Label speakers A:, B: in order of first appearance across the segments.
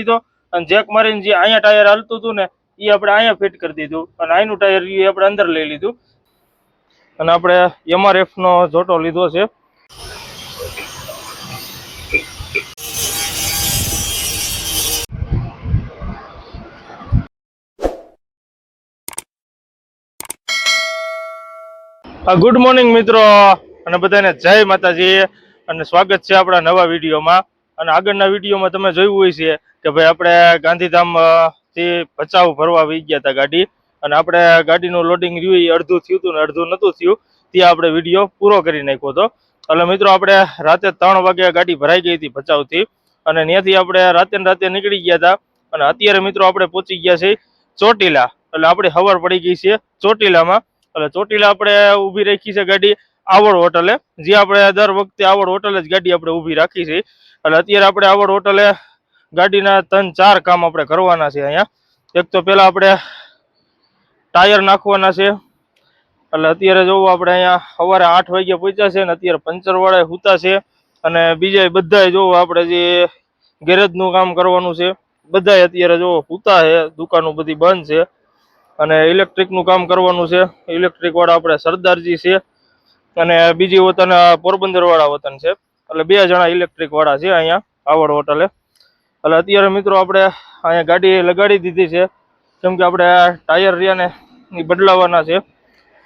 A: દીધો. અને જેક મારીને જે અહીંયા ટાયર હાલતું હતું ને એ આપણે અહીંયા ફિટ કરી દીધું. અને અહીંનું ટાયર એ આપણે અંદર લઈ લીધું. અને આપણે એમઆરએફ નો જોટો લીધો છે. ગુડ મોર્નિંગ મિત્રો. અને બધાને જય માતાજી. અને સ્વાગત છે આપણા નવા વિડીયોમાં. અને આગળના વિડીયોમાં તમે જોયું હોય છે કે ભાઈ આપણે ગાંધીધામથી ભચાઉ ભરવા વી ગયા હતા ગાડી. અને આપણે ગાડીનું લોડિંગ રહ્યું એ અડધું થયું હતું ને અડધું નહોતું થયું. ત્યાં આપણે વીડિયો પૂરો કરી નાખ્યો હતો. એટલે મિત્રો આપણે રાતે ત્રણ વાગે ગાડી ભરાઈ ગઈ હતી ભચાઉથી. અને ત્યાંથી આપણે રાતે રાતે નીકળી ગયા હતા. અને અત્યારે મિત્રો આપણે પહોંચી ગયા છે ચોટીલા. એટલે આપણે ખબર પડી ગઈ છે ચોટીલામાં. એટલે ચોટીલા આપણે ઊભી રાખી છે ગાડી. આવડ હોટલે. જે આપણે દર વખતે આવડ હોટલે જ ગાડી આપણે ઊભી રાખી છે. એટલે અત્યારે આપણે આવડ હોટલે ગાડીના ત્રણ, ચાર કામ આપણે કરવાના છે અહીંયા. એક તો પહેલાં આપણે ટાયર નાખવાના છે. એટલે અત્યારે જોવું આપણે અહીંયા સવારે આઠ વાગ્યા પહોંચ્યા છે ને અત્યારે પંચરવાળા હુતા છે. અને બીજા બધાએ જોવો આપણે જે ગેરેજનું કામ કરવાનું છે. બધા અત્યારે જોવો હુતા છે. દુકાનો બધી બંધ છે. અને ઇલેક્ટ્રિકનું કામ કરવાનું છે. ઇલેક્ટ્રિક વાળા આપણે સરદારજી છે. અને બીજી વતન પોરબંદરવાળા વતન છે. એટલે બે જણા ઇલેક્ટ્રિક વાળા છે અહીંયા આવડ હોટલે એટલે અત્યારે મિત્રો આપણે અહીંયા ગાડી લગાડી દીધી છે. કેમ કે આપણે ટાયર રહ્યા ને, એ બદલાવાના છે.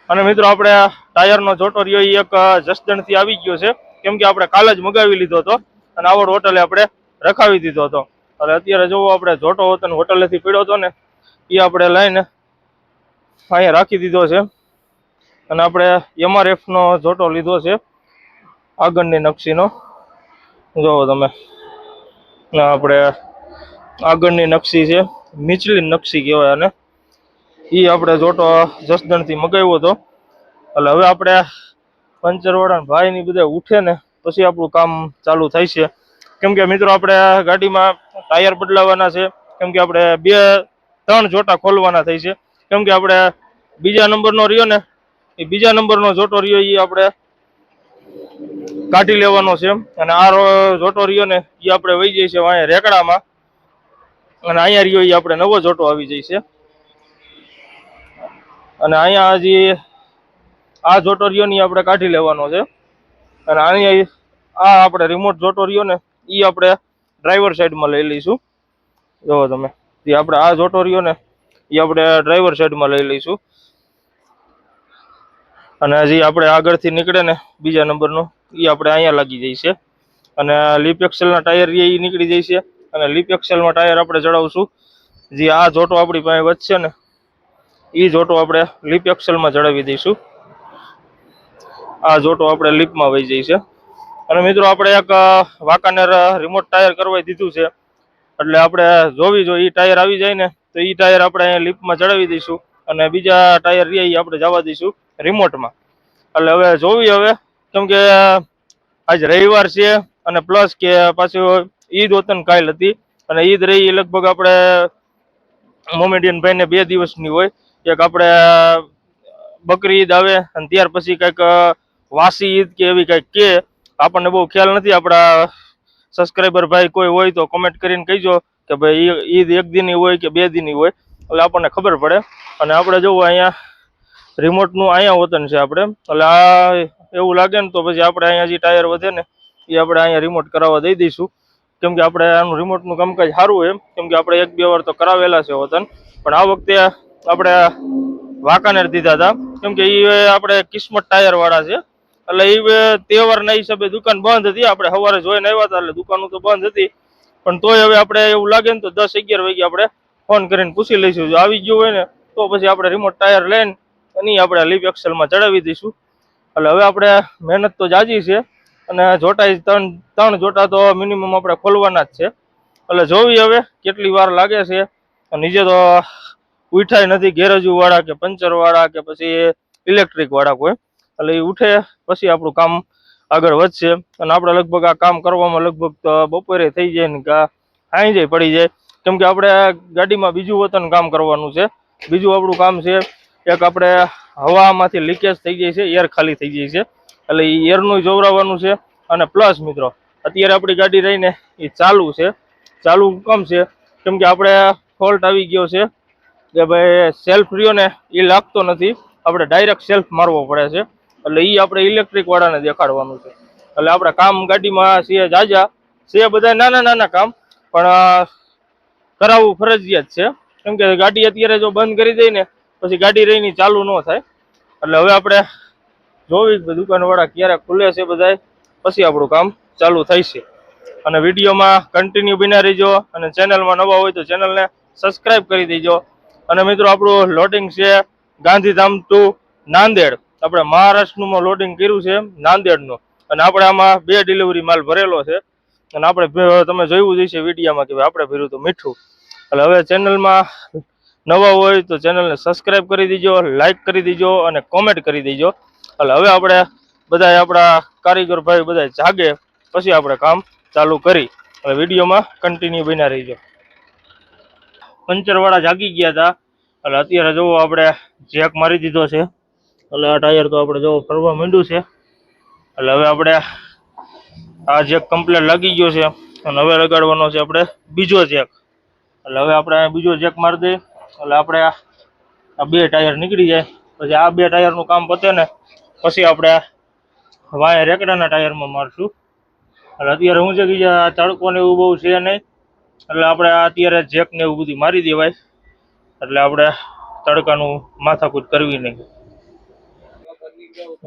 A: અને મિત્રો આપણે ટાયરનો જોટો રહ્યો, એ એક જસદણથી આવી ગયો છે. કેમ કે આપણે કાલ જ મગાવી લીધો હતો અને આવડ હોટલે આપણે રખાવી દીધો હતો. એટલે અત્યારે જોવો આપણે જોટો હતો ને હોટલેથી પીડ્યો હતો ને, એ આપણે લઈને અહીંયા રાખી દીધો છે. અને આપણે એમઆરએફનો જોટો લીધો છે. આગળની નકશીનો. જોવો તમે. આપણે આગળની નકશી છે. નીચલી નકશી કહેવાય આને. એ આપણે જોટો જસદણથી મગાવ્યો હતો. એટલે હવે આપણે પંચરવાળા ભાઈની બધા ઉઠે ને પછી આપણું કામ ચાલુ થાય છે. કેમ કે મિત્રો આપણે ગાડીમાં ટાયર બદલાવાના છે. કેમ કે આપણે બે, ત્રણ જોટા ખોલવાના થાય છે. કેમ કે આપણે બીજા નંબરનો રહ્યો ને એ બીજા નંબરનો જોટો રહ્યો એ આપણે કાઢી લેવાનો છે અને આ જોટો રહ્યો ને એ આપણે વહી છે અહીંયા રેકડામાં. અને અહીંયા રહ્યો એ આપણે નવો જોટો આવી જાય છે. અને અહીંયા હજી આ જોટો રહ્યો ને એ આપણે કાઢી લેવાનો છે. અને અહીંયા આ આપણે રિમોટ જોટો રહ્યો ને એ આપણે ડ્રાઈવર સાઈડમાં લઈ લઈશું. જોવો તમે એ આપણે આ જોટો રહ્યો ને એ આપણે ડ્રાઈવર સાઈડમાં લઈ લઈશું. અને હજી આપણે આગળથી નીકળે ને, બીજા નંબરનો. એ આપણે અહીંયા લાગી જાય છે. અને લીપ એક્સેલના ટાયર એ નીકળી જાય છે. અને લીપ એક્સેલમાં ટાયર આપણે ચડાવશું. જે આ જોટો આપણી પાસે વધશે ને એ જોટો આપણે લીપ એક્સેલમાં ચડાવી દઈશું. આ જોટો આપણે લીપમાં વહી જાય છે. અને મિત્રો આપણે એક વાંકાનેર રિમોટ ટાયર કરવાઈ દીધું છે. એટલે આપણે જોવી જો એ ટાયર આવી જાય ને, તો એ ટાયર આપણે અહીંયા લીપમાં ચડાવી દઈશું. અને બીજા ટાયર રે આપણે જવા દઈશું રિમોટમાં એટલે હવે જોવી હવે કેમ કે આજ રવિવાર છે અને પ્લસ કે પાછું ઈદ વતન કાલ હતી. અને ઈદ રહી લગભગ આપણે મોમેડિયન ભાઈને બે દિવસની હોય. એક આપણે બકરી ઈદ આવે અને ત્યાર પછી કંઈક વાસી ઈદ કે એવી કંઈક કે. આપણને બહુ ખ્યાલ નથી. આપણા સબસ્ક્રાઈબર ભાઈ કોઈ હોય તો કોમેન્ટ કરીને કહીજો કે ભાઈ ઈદ એક દિનની હોય કે બે દિનની હોય. એટલે આપણને ખબર પડે. અને આપણે જોવું અહીંયા રિમોટનું અહીંયા વતન છે આપણે. એટલે આ એવું લાગે ને તો પછી આપણે અહીંયા જે ટાયર વધે ને એ આપણે અહીંયા રિમોટ કરાવવા દઈ દઈશું. કેમ કે આપણે આનું રિમોટનું કામકાજ સારું એમ. કેમ કે આપણે એક બે વાર તો કરાવેલા છે વતન. પણ આ વખતે આપણે વાંકાનેર દીધા હતા. કેમ કે એ આપણે કિસ્મત ટાયર વાળા છે. એટલે એ તહેવારના હિસાબે દુકાન બંધ હતી. આપણે સવારે જોઈને આવ્યા હતા એટલે દુકાનો તો બંધ હતી. પણ તોય હવે આપણે એવું લાગે ને તો દસ અગિયાર વાગે આપણે ફોન કરીને પૂછી લઈશું. જો આવી ગયું હોય ને તો પછી આપણે રિમોટ ટાયર લઈને એની આપણે લીપ એક્સેલમાં ચડાવી દઈશું. એટલે હવે આપણે મહેનત તો જાજી છે અને જોટા ત્રણ ત્રણ જોટા તો મિનિમમ આપણે ખોલવાના જ છે. એટલે જોવી હવે કેટલી વાર લાગે છે. નીચે તો ઉઠાય નથી ગેરજુવાળા કે પંચર કે પછી ઇલેક્ટ્રિક વાળા કોઈ. એટલે એ ઉઠે પછી આપણું કામ આગળ વધશે. અને આપણે લગભગ આ કામ કરવામાં લગભગ બપોરે થઈ જાય ને કે હાઈ જાય પડી જાય. કેમ કે આપણે ગાડીમાં બીજું વતન કામ કરવાનું છે. બીજું આપણું કામ છે એક આપણે હવામાંથી લીકેજ થઈ જાય છે એર ખાલી થઈ જાય છે. એટલે એ એરનું જોવરાવવાનું છે. અને પ્લસ મિત્રો, અત્યારે આપણી ગાડી રહીને એ ચાલુ છે. ચાલુ કમ છે. કેમ કે આપણે ફોલ્ટ આવી ગયો છે કે ભાઈ સેલ્ફ રહ્યો ને એ લાગતો નથી. આપણે ડાયરેક્ટ સેલ્ફ મારવો પડે છે. એટલે એ આપણે ઇલેક્ટ્રિક વાળાને દેખાડવાનું છે. એટલે આપણે કામ ગાડીમાં છીએ જાજા છે, બધા નાના નાના કામ. પણ કરાવવું ફરજિયાત છે. કેમ કે ગાડી અત્યારે જો બંધ કરી દઈ ને પછી ગાડી રહીની ચાલુ ન થાય. એટલે હવે આપણે જોવી દુકાનવાળા ક્યારે ખુલે છે બધાય. પછી આપણું કામ ચાલુ થાય છે. અને વિડીયોમાં કન્ટિન્યુ બિના રહીજો અને ચેનલમાં નવા હોય તો ચેનલને સબસ્ક્રાઈબ કરી દેજો. અને મિત્રો, આપણું લોડિંગ છે ગાંધીધામ ટુ નાંદેડ. આપણે મહારાષ્ટ્રનું લોડિંગ કર્યું છે નાંદેડનું. અને આપણે આમાં બે ડિલિવરી માલ ભરેલો છે. અને આપણે તમે જોયું જ છે વિડીયોમાં કે આપણે ભર્યું હતું મીઠું. એટલે હવે ચેનલમાં નવા હોય તો ચેનલને સબસ્ક્રાઇબ કરી દેજો લાઈક કરી દેજો અને કોમેન્ટ કરી દેજો. એટલે હવે આપણે બધા આપણા કારીગર ભાઈ બધા જાગે, પછી આપણે કામ ચાલુ કરી. અને વિડીયોમાં કન્ટિન્યુ બન્યા રહીજો. પંચરવાળા જાગી ગયા હતા. એટલે અત્યારે જોવો આપણે જેક મારી દીધો છે. એટલે આ ટાયર તો આપણે જોવો ફરવા માંડ્યું છે. એટલે હવે આપણે આ જેક કમ્પ્લેટ લાગી ગયો છે. અને હવે લગાડવાનો છે આપણે બીજો જેક એટલે હવે આપણે બીજો જેક મારી દઈએ. એટલે આપણે આ આ બે ટાયર નીકળી જાય. પછી આ બે ટાયરનું કામ પતે ને પછી આપણે વાય રેકડાના ટાયરમાં મારશું. એટલે અત્યારે હું છે કે આ તડકો ને એવું બહુ છે નહીં. એટલે આપણે આ અત્યારે જેક ને એવું બધું મારી દેવાય. એટલે આપણે તડકાનું માથાકૂટ કરવી નહીં.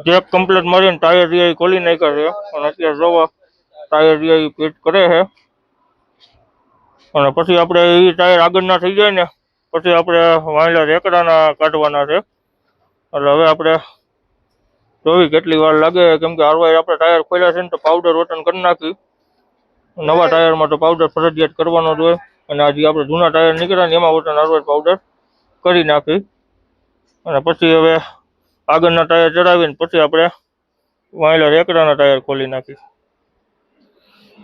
A: જેક કમ્પ્લીટ મારીને ટાયર રિયા ખોલી નાખ્યા છે. અને અત્યારે જોવા, ટાયર રિયા ફિટ કરે છે. અને પછી આપણે એ ટાયર આગળના થઈ જાય ને પછી આપણે વાયલા રેકડાના કાઢવાના છે. એટલે હવે આપણે જોવી કેટલી વાર લાગે. કેમ કે હારવાય આપણે ટાયર ખોલ્યા છે ને તો પાવડર વટન કરી નાખી. નવા ટાયરમાં તો પાવડર ફરજિયાત કરવાનો જ હોય. અને આજે આપણે જૂના ટાયર નીકળ્યા ને એમાં વટન હારવાય પાવડર કરી નાખી. અને પછી હવે આગળના ટાયર ચડાવીને પછી આપણે વાયલા રેકડાના ટાયર ખોલી નાખી.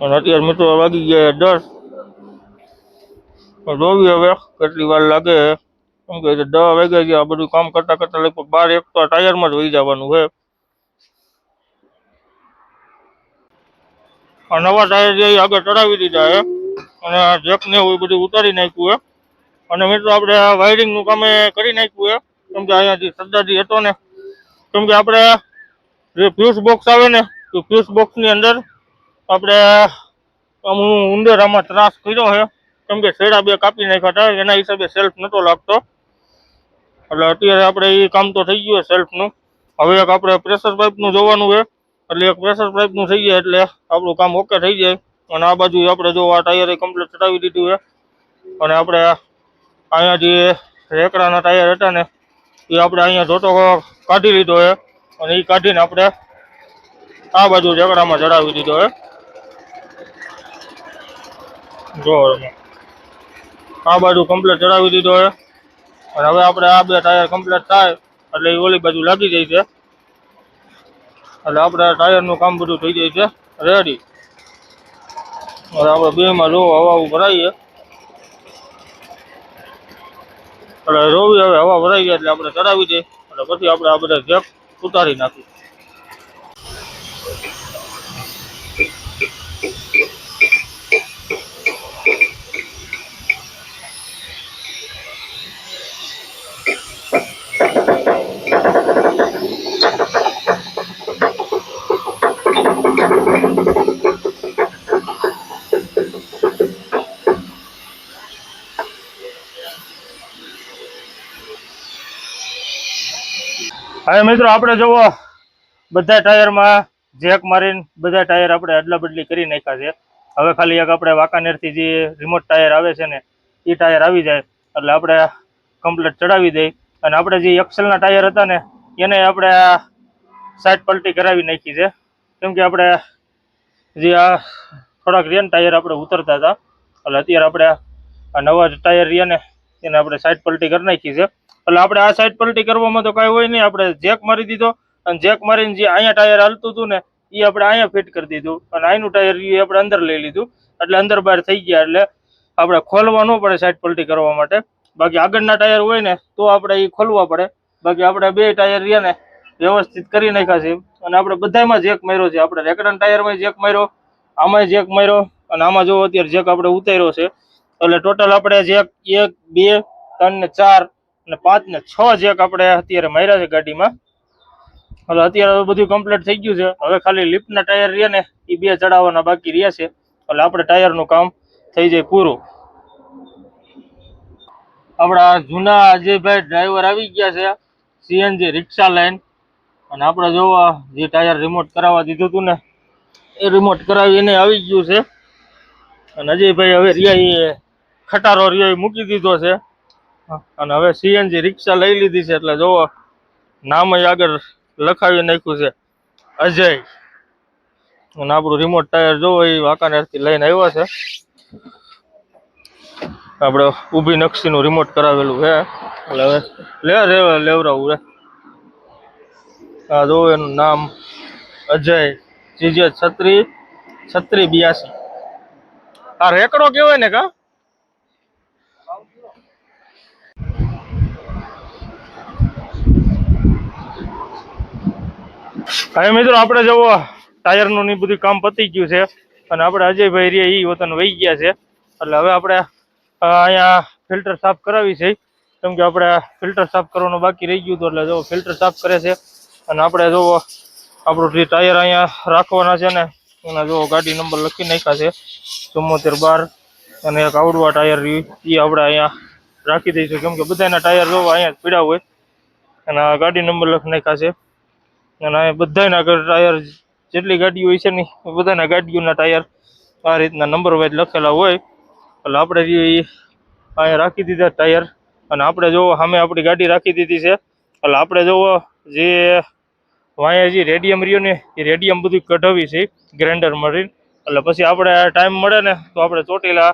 A: અને અત્યારે મિત્રો વાગી ગયા દસ. તો જોવી હવે કેટલી વાર લાગે. કેમ કે દસ વાગ્યા આ બધું કામ કરતા કરતા લગભગ બાર એક તો ટાયરમાં જ વહી જવાનું છે. નવા ટાયર જે આગળ ચડાવી દીધા છે, અને જેક ને એવું બધું ઉતારી નાખ્યું છે. અને મિત્રો આપણે વાયરિંગનું કામે કરી નાખ્યું છે. કેમ કે અહીંયાથી સરદારજી હતો ને, કેમ કે આપણે જે ફ્યુઝ બોક્સ આવે ને એ ફ્યુઝ બોક્સની અંદર આપણે આમ ઉંદર આમાં ત્રાસ કર્યો છે. કેમ કે છેડા બે કાપી નાખ્યા હતા, એના હિસાબે સેલ્ફ નતો લાગતો. એટલે અત્યારે આપણે એ કામ તો થઈ ગયું સેલ્ફનું હવે એક આપણે પ્રેશર પાઇપનું જોવાનું છે. એટલે એક પ્રેશર પાઇપનું થઈ જાય એટલે આપણું કામ ઓકે થઈ જાય. અને આ બાજુ આપણે જો આ ટાયર કમ્પ્લીટ ચડાવી દીધું છે. અને આપણે અહીંયા જે રેકડાના ટાયર હતા ને, એ આપણે અહીંયા જોટો કાઢી લીધો છે. અને એ કાઢીને આપણે આ બાજુ રેકડામાં ચડાવી દીધો છે. જો તમે. આ બાજુ કમ્પ્લીટ ચડાવી દીધો છે. અને હવે આપણે આ બે ટાયર કમ્પ્લીટ થાય એટલે એ ઓલી બાજુ લાગી જાય છે. એટલે આપણે ટાયરનું કામ બધું થઈ જાય છે. રેડી હવે આપણે બેમાં જો હવા ભરાઈએ. એટલે રોવી હવે હવા ભરાઈ જાય એટલે આપણે ચડાવી દઈએ. એટલે પછી આપણે આ બધા જેક ઉતારી નાખીએ. હવે મિત્રો આપણે જોવો બધા ટાયરમાં જેક મારીને બધા ટાયર આપણે અદલા બદલી કરી નાખ્યા છે. હવે ખાલી એક આપણે વાંકાનેરથી જે રિમોટ ટાયર આવે છે ને એ ટાયર આવી જાય. એટલે આપણે કમ્પ્લેટ ચડાવી દઈ. અને આપણે જે એક્સેલના ટાયર હતા ને, એને આપણે સાઈડ પલટી કરાવી નાખી છે. કેમ કે આપણે જે આ થોડાક રિયન ટાયર આપણે ઉતરતા હતા. એટલે અત્યારે આપણે આ નવા ટાયર રહ્યા ને, એને આપણે સાઈડ પલટી કરી નાખી છે. એટલે આપણે આ સાઈડ પલટી કરવામાં તો કાંઈ હોય નહીં. આપણે જેક મારી દીધો અને જેક મારીને જે અહીંયા ટાયર હાલતું હતું ને એ આપણે અહીંયા ફિટ કરી દીધું. અને અહીંનું ટાયર એ આપણે અંદર લઈ લીધું. એટલે અંદર બહાર થઈ ગયા. એટલે આપણે ખોલવા ન પડે સાઈડ પલટી કરવા માટે. બાકી આગળના ટાયર હોય ને, તો આપણે એ ખોલવા પડે. બાકી આપણે બે ટાયર રહ્યા ને, વ્યવસ્થિત કરી નાખ્યા છે. અને આપણે બધામાં જેક માર્યો છે. આપણે રેકડાના ટાયરમાં જેક માર્યો આમાં જેક માર્યો. અને આમાં જો અત્યારે જેક આપણે ઉતાર્યો છે. એટલે ટોટલ આપણે જેક એક, બે, ત્રણ ને ચાર અને પાંચ ને છ જેક આપણે અત્યારે માર્યા છે ગાડીમાં. હવે અત્યારે બધું કમ્પ્લીટ થઈ ગયું છે. હવે ખાલી લિફ્ટના ટાયર રહ્યા ને એ બે ચડાવવાના બાકી રહ્યા છે. એટલે આપણે ટાયરનું કામ થઈ જાય પૂરું. આપણા જૂના અજયભાઈ ડ્રાઈવર આવી ગયા છે સીએનજી રિક્ષા લાઈન અને આપણે જોવા, જે ટાયર રિમોટ કરાવવા દીધું હતું ને, એ રિમોટ કરાવીને આવી ગયું છે. અને અજયભાઈ હવે એ ખટારો રિયા મૂકી દીધો છે. અને હવે સીએનજી રિક્ષા લઈ લીધી છે એટલે જોવો, નામ આગળ લખાવી નાખ્યું છે, અજય. અને આપણું રિમોટ ટાયર જોવો, એ વાંકાનેરથી લઈને આવ્યો છે. આપણે ઊભી નકશીનું રિમોટ કરાવેલું છે. એટલે હવે લે રે લેવરાવું રે. આ જોવો એનું નામ, અજય જીજે છત્રી છત્રી બ્યાસી. આ રેકડો કેવાય ને કા? હવે મિત્રો આપણે જવો ટાયરનું ની બધું કામ પતી ગયું છે. અને આપણે અજયભાઈ રે એ વતન વહી ગયા છે. એટલે હવે આપણે અહીંયા ફિલ્ટર સાફ કરાવી છે. કેમ કે આપણે ફિલ્ટર સાફ કરવાનું બાકી રહી ગયું હતું, એટલે જો ફિલ્ટર સાફ કરે છે. અને આપણે જો આપણું જે ટાયર અહીંયા રાખવાના છે ને, એના જો ગાડી નંબર લખી નાખ્યા છે. ચુમ્મોતેર બાર અને એક આવડવા ટાયર એ આપણે અહીંયા રાખી દઈશું. કેમ કે બધાના ટાયર જો અહીંયા પીડા હોય. અને ગાડી નંબર લખી નાખ્યા છે. અને બધાના ટાયર જેટલી ગાડીઓ હોય છે ને બધાના ગાડીઓના ટાયર આ રીતના નંબર વાઇઝ લખેલા હોય. એટલે આપણે અહીંયા રાખી દીધા ટાયર અને આપણે જો સામે આપણી ગાડી રાખી દીધી છે. એટલે આપણે જો જે વાંયા જે રેડિયમ રહ્યો ને, એ રેડિયમ બધું કઢાવી છે ગ્રેન્ડર મરીને. એટલે પછી આપણે ટાઈમ મળે ને, તો આપણે ચોટીલા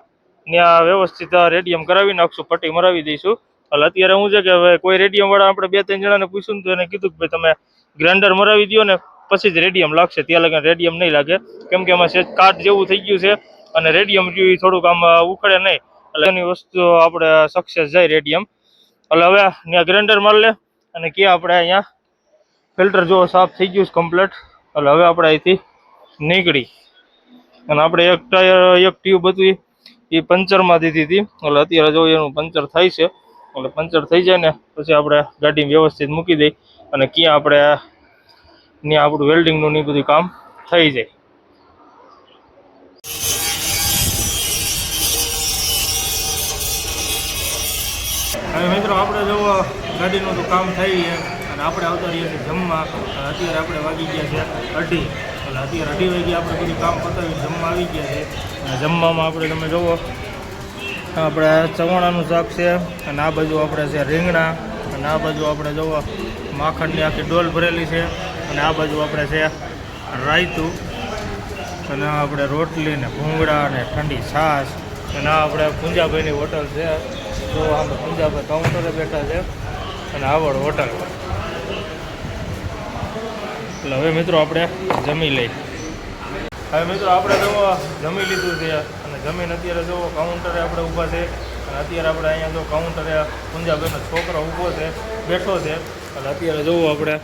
A: ત્યાં વ્યવસ્થિત રેડિયમ કરાવી નાખશું, પટ્ટી મરાવી દઈશું. એટલે અત્યારે શું છે કે હવે કોઈ રેડિયમ વાળા આપણે બે ત્રણ જણાને પૂછ્યું તો એને કીધું કે ભાઈ તમે ગ્રાઇન્ડર મરાવી દો ને પછી જ રેડિયમ લાગશે. ત્યાં લગન રેડિયમ નહીં લાગે. કેમ કે એમાં કાટ જેવું થઈ ગયું છે અને રેડિયમ રહ્યું એ થોડુંક આમ ઉખડે નહીં. એટલે એની વસ્તુ આપણે સક્સેસ જાય રેડિયમ. એટલે હવે ત્યાં ગ્રાઇન્ડર માર લે અને ક્યાં આપણે અહીંયા ફિલ્ટર જો સાફ થઈ ગયું છે કમ્પ્લીટ એટલે હવે આપણે અહીંથી નીકળી. અને આપણે એક ટાયર, એક ટ્યુબ હતી. એ પંચરમાં દીધી હતી એટલે અત્યારે જો એનું પંચર થાય છે. એટલે પંચર થઈ જાય ને પછી આપણે ગાડી વ્યવસ્થિત મૂકી દઈ. અને ક્યાં આપણે ત્યાં આપણું વેલ્ડિંગનું ને બધું કામ થઈ જાય. હવે મિત્રો, આપણે જો ગાડીનું તો કામ થઈ અને આપણે આવતા રહીએ છીએ જમવા. અત્યારે આપણે વાગી ગયા છે અઢી. એટલે અત્યારે અઢી વાગે આપણે બધું કામ પતાવી જમવા આવી ગયા છે. અને જમવામાં આપણે, તમે જુઓ, આપણે ચવાણાનું શાક છે. અને આ બાજુ આપણે છે રીંગણા. અને આ બાજુ આપણે જુઓ માખણની આખી ડોલ ભરેલી છે અને આ બાજુ આપણે છે રાયતું. અને આપણે રોટલી ને ભૂંગળા ને ઠંડી છાશ. અને આ આપણે પૂંજાભાઈની હોટલ છે. તો આમ પૂંજાભાઈ કાઉન્ટરે બેઠા છે. અને આવડ હોટલ. એટલે હવે મિત્રો આપણે જમી લઈ હવે મિત્રો આપણે જો જમી લીધું છે. અને જમીન અત્યારે જો કાઉન્ટરે આપણે ઊભા છે. અને અત્યારે આપણે અહીંયા જો કાઉન્ટરે પૂંજાભાઈનો છોકરો ઊભો છે. બેઠો છે. અને અત્યારે જોવું આપણે.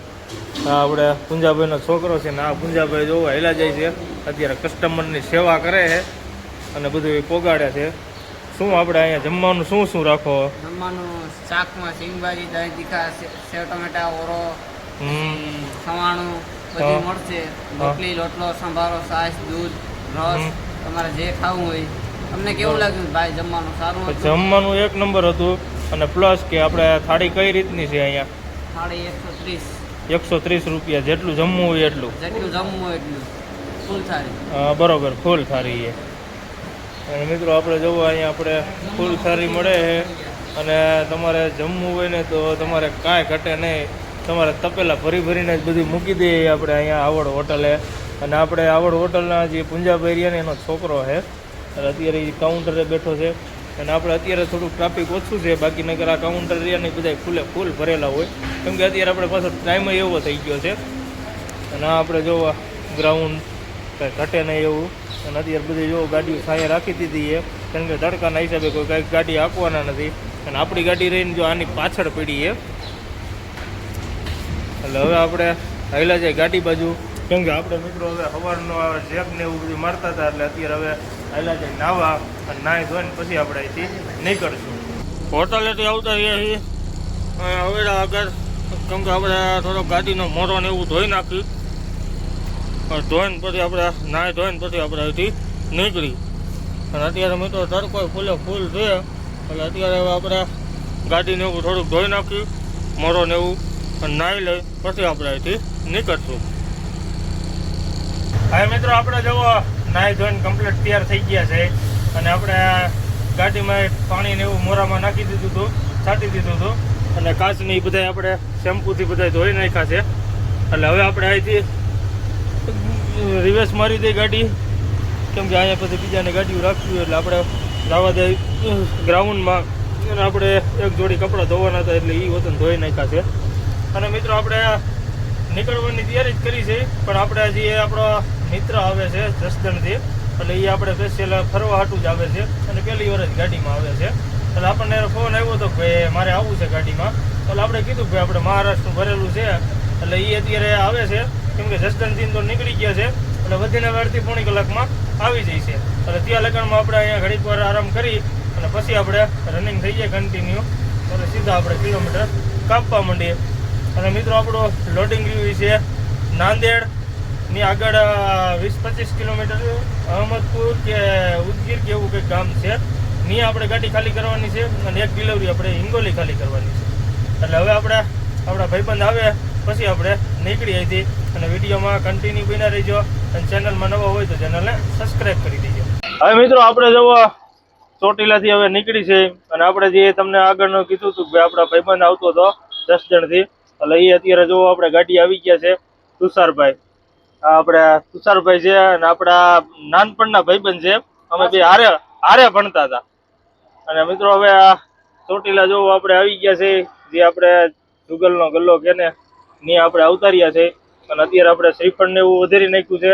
A: આ આપણે પૂંજાભાઈનો છોકરો છે ને આ પૂંજાભાઈ જોવો હેલા જાય છે. અત્યારે કસ્ટમરની સેવા કરે છે અને બધું એ પોગાડે છે. શું આપણે અહીંયા જમવાનું શું શું રાખો?
B: જમવાનું શાકમાં સિંગભાજી દહીં તીખા સેવ ટમેટા ઓરો ખવાણું બધું મળશે. રોટલી લોટલો સંભારો છાશ દૂધ રસ તમારે જે ખાવું હોય. તમને કેવું લાગ્યું? ભાઈ જમવાનું સારું
A: જમવાનું એક નંબર હતું. અને પ્લસ કે આપણે થાળી કઈ રીતની છે અહીંયા?
B: થાળી એકસો ત્રીસ.
A: એકસો ત્રીસ રૂપિયા જેટલું જમવું હોય એટલું.
B: જેટલું જમવું હોય એટલું. ફૂલ થાળી.
A: બરોબર ફૂલ થાળી છે. અને મિત્રો આપણે જોવો અહીંયા આપણે ફૂલ થાળી મળે છે. અને તમારે જમવું હોય ને તો તમારે કાંઈ ઘટે નહીં. તમારે તપેલા ભરી ભરીને જ બધું મૂકી દઈએ આપણે અહીંયા આવડ હોટલે. અને આપણે આવડ હોટલના જે પુંજાભાઈ રહ્યા ને એનો છોકરો છે. અત્યારે એ કાઉન્ટરે બેઠો છે. અને આપણે અત્યારે થોડુંક ટ્રાફિક ઓછું છે, બાકી નગર આ કાઉન્ટર રહ્યા ને બધા ફૂલે ફૂલ ભરેલા હોય. કેમ કે અત્યારે આપણે પાછો ટાઈમ એવો થઈ ગયો છે. અને આપણે જોવા ગ્રાઉન્ડ કંઈ ઘટે નહીં એવું. અને અત્યારે બધી જો ગાડીઓ સાંયે રાખી દીધી છે. કારણ કે તડકાના હિસાબે કોઈ કાંઈક ગાડી આપવાના નથી. અને આપણી ગાડી રહીને જો આની પાછળ પડી છે. એટલે હવે આપણે હાઈલા જાય ગાડી બાજુ. કેમ કે આપણે મિત્રો હવે સવારનો જેક ને એવું બધું મારતા હતા, એટલે અત્યારે હવે આયલા જઈ નાવા અને નાહી ધોઈને પછી આપણે અહીંથી નીકળશું. હોટલેથી આવતા રહ્યા છીએ. હવે આગળ, કેમ કે આપણે થોડો ગાડીનો મોરો ને એવું ધોઈ નાખ્યું ધોઈને પછી આપણે નાહી ધોઈને પછી આપણે અહીંથી નીકળી. અને અત્યારે મિત્રો તડકો ફૂલે ફૂલ છે. એટલે અત્યારે હવે આપણે ગાડીને એવું થોડુંક ધોઈ નાખ્યું મોરો ને એવું, અને નાહી લઈ પછી આપણે અહીંથી નીકળશું. હા મિત્રો, આપણે જવો નાહી ધોઈને કમ્પ્લીટ તૈયાર થઈ ગયા છે. અને આપણે ગાડીમાં પાણી ને એવું મોરામાં નાખી દીધું હતું, છાંટી દીધું હતું. અને કાચની બધા આપણે શેમ્પૂથી બધા ધોઈ નાખ્યા છે. એટલે હવે આપણે અહીંથી રિવર્સ મારી દઈ ગાડી. કેમ કે અહીંયા પછી બીજાને ગાડીઓ રાખવી એટલે આપણે જવા દે ગ્રાઉન્ડમાં અને આપણે એક જોડી કપડાં ધોવાના હતા એટલે એ વતન ધોઈ નાખ્યા છે. અને મિત્રો, આપણે નીકળવાની તૈયારી જ કરી છે. પણ આપણે એ આપણો મિત્ર આવે છે જસદણથી એટલે એ આપણે સ્પેશિયલ ફરવા હાટું જ આવે છે અને પહેલી વાર જ ગાડીમાં આવે છે. એટલે આપણને ફોન આવ્યો હતો ભાઈ મારે આવવું છે ગાડીમાં. એટલે આપણે કીધું કે આપણે મહારાષ્ટ્રનું ભરેલું છે. એટલે એ અત્યારે આવે છે. કેમ કે જસદણથી તો નીકળી ગયા છે. એટલે વધીને વારથી પોણી કલાકમાં આવી જાય છે. એટલે ત્યાં લગ્નમાં આપણે અહીંયા ઘડીક વાર આરામ કરી અને પછી આપણે રનિંગ થઈ જાય કન્ટિન્યુ એટલે સીધા આપણે કિલોમીટર કાપવા માંડીએ. અને મિત્રો, આપણો લોડિંગ વ્યૂ છે નાંદેડ. ની આગળ વીસ પચીસ કિલોમીટર અહમદપુર કે ઉદગીર કે એવું કંઈક ગામ છે. ની આપણે ગાડી ખાલી કરવાની છે અને એક ડિલિવરી આપણે હિંગોલી ખાલી કરવાની છે. એટલે હવે આપણે, આપણા ભાઈબંધ આવે, પછી આપણે નીકળી અહીંથી. અને વિડીયોમાં કન્ટિન્યુ બના રહીજો. અને ચેનલમાં નવા હોય તો ચેનલને સબસ્ક્રાઈબ કરી દેજો. હવે મિત્રો, આપણે જવો ચોટીલાથી હવે નીકળી છે. અને આપણે જે તમને આગળનું કીધું હતું કે આપણા ભાઈબંધ આવતો હતો દસ જણથી. એટલે એ અત્યારે જોવો આપણે ગાડી આવી ગયા છે. તુષારભાઈ આપણે તુષારભાઈ છે અને આપણા નાનપણના ભાઈબંધ છે. અમે બે હારે હારે ભણતા હતા. અને મિત્રો હવે આ ચોટીલા જો આપણે આવી ગયા છે, જે આપણે જુગલનો ગલ્લો કે ને આપણે અવતાર્યા છે. અને અત્યારે આપણે શ્રીફળ ને એવું વધારી નાખ્યું છે.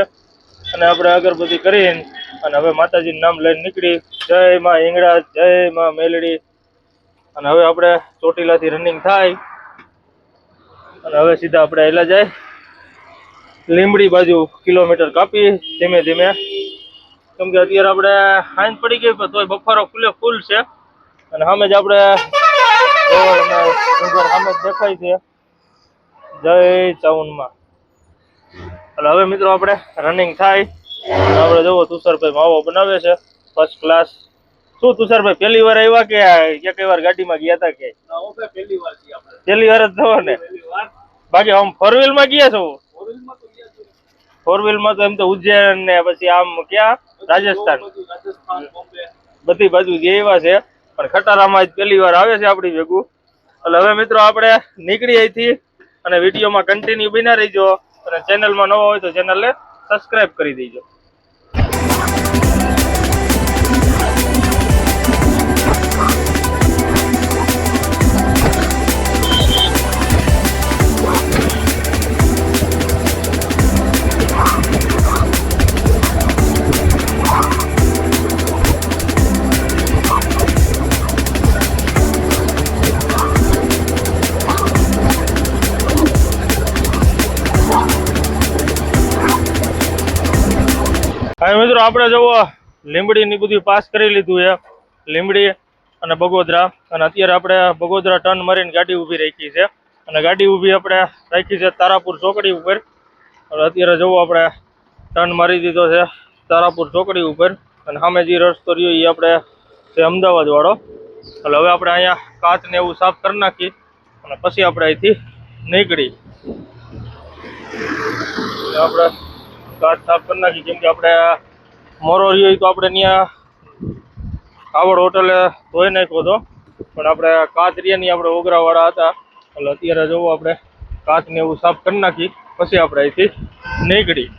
A: અને આપણે અગરબત્તી કરીને અને હવે માતાજીનું નામ લઈને નીકળી. જય માં હિંગડા જય માં મેલડી. અને હવે આપણે ચોટીલાથી રનિંગ થાય. અને હવે સીધા આપણે એલા જાય. લીંબડી બાજુ કિલોમીટર કાપી ધીમે ધીમે. કેમ કે અત્યારે આપણે હાઈન પડી ગઈ પણ તોય બફારો ફૂલે ફૂલ છે. અને સામે જ આપણે સામે દેખાય છે. જય ચાઉનમાં. એટલે હવે મિત્રો આપણે રનિંગ થાય. આપણે જુઓ તુષારભાઈ માવો બનાવે છે. ફર્સ્ટ ક્લાસ શું તુષારભાઈ પહેલી વાર આવ્યા કે એક વાર ગાડીમાં ગયા હતા કે? પહેલી વાર જ થવા ને બાકી આમ ફોર વ્હીલમાં ગયા છો? ફોર વ્હીલમાં તો એમ તો ઉજ્જૈન ને પછી આમ ક્યાં? રાજસ્થાન. બધી બાજુ એવા છે. પણ ખટારામાં જ પહેલી વાર આવે છે આપણી ભેગું. એટલે હવે મિત્રો આપણે નીકળી અહીંથી અને વિડીયોમાં કન્ટિન્યુ બના રહીજો. અને ચેનલમાં નવો હોય તો ચેનલને સબસ્ક્રાઇબ કરી દેજો. આપણે જુઓ લીમડીની બધી પાસ કરી લીધું છે. લીમડી અને બગોદરા. અને અત્યારે આપણે બગોદરા ટર્ન મારીને ગાડી ઊભી રાખી છે. અને ગાડી ઊભી આપણે રાખી છે તારાપુર ચોકડી ઉપર. અને અત્યારે જવું આપણે ટર્ન મારી દીધો છે તારાપુર ચોકડી ઉપર. અને સામે જે રસ્તો રહ્યો એ આપણે છે અમદાવાદવાળો. એટલે હવે આપણે અહીંયા કાચને એવું સાફ કરી નાખી. અને પછી આપણે અહીંથી નીકળી. આપણે કાચ સાફ કરી નાખી કેમ કે આપણે મોરો રહ્યો તો આપણે ત્યાં કાવડ હોટલે ધોઈ નાખ્યો હતો પણ આપણે કાચ રહ્યા ની આપણે ઓગરાવાળા હતા. એટલે અત્યારે જોવો આપણે કાચને એવું સાફ કરી નાખી. પછી આપણે અહીંથી નીકળી.